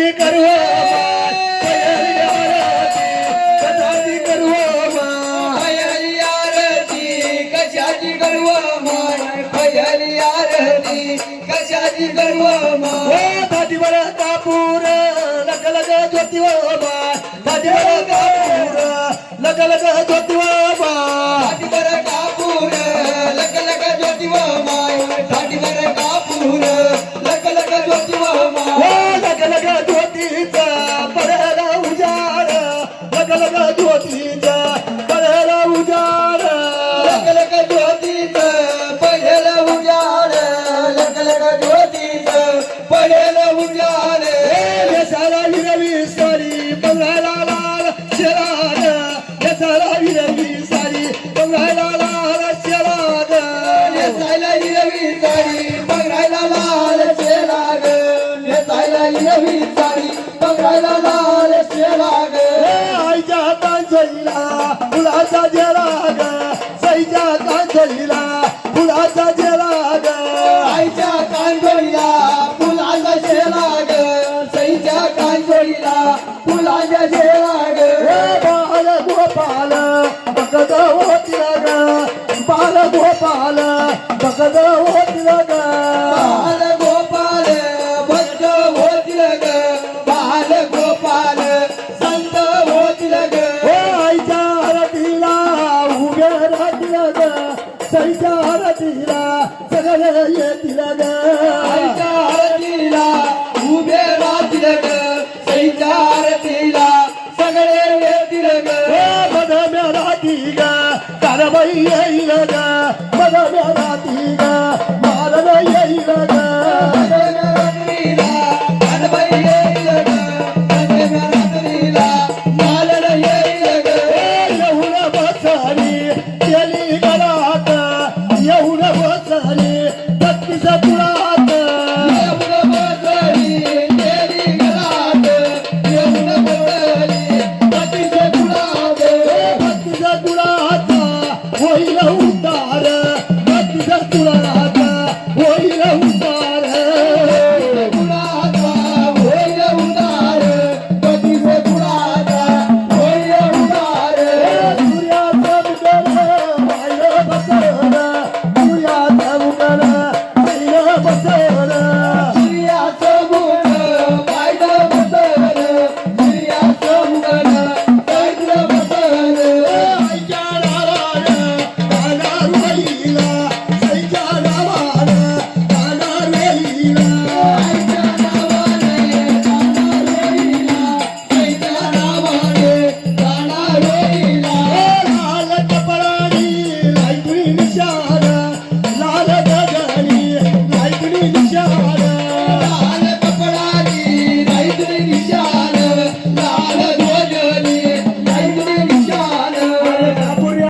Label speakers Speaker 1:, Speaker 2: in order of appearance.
Speaker 1: कशाची करू आरती कशाची करू
Speaker 2: आरती कशाची माय. पहिली आरती कशाची गर्व माय.
Speaker 1: दादीवर कापूर लग लग ज्योती लग ज्योतीचा पडला उजाड
Speaker 2: लक लक ज्योतीच उजाड लक लक ज्योतीच उजाड
Speaker 1: यशाला विरवी सारी बंगाला लाल शेलाग यशाला विरवी सारी लाल
Speaker 2: नेसायला हिरवी साडी बघायला लाल शेलाग नेसायला हिरवी साडी बघायला लाल
Speaker 1: कांचईला फुलाचा जेलाग सईच्या कांचईला फुलाचा जेलाग
Speaker 2: आईच्या कांजोळीला फुलाचा शेलाग सईच्या कांजोळीला फुलाच्या शेलाग
Speaker 1: बाल सईच्या आरतीला सगळे येतील ग
Speaker 2: आईच्या आरतीला उभे राहतील ग. सईच्या आरतीला सगळे येतील ग.
Speaker 1: मध ग. येईल ग. मध मेळा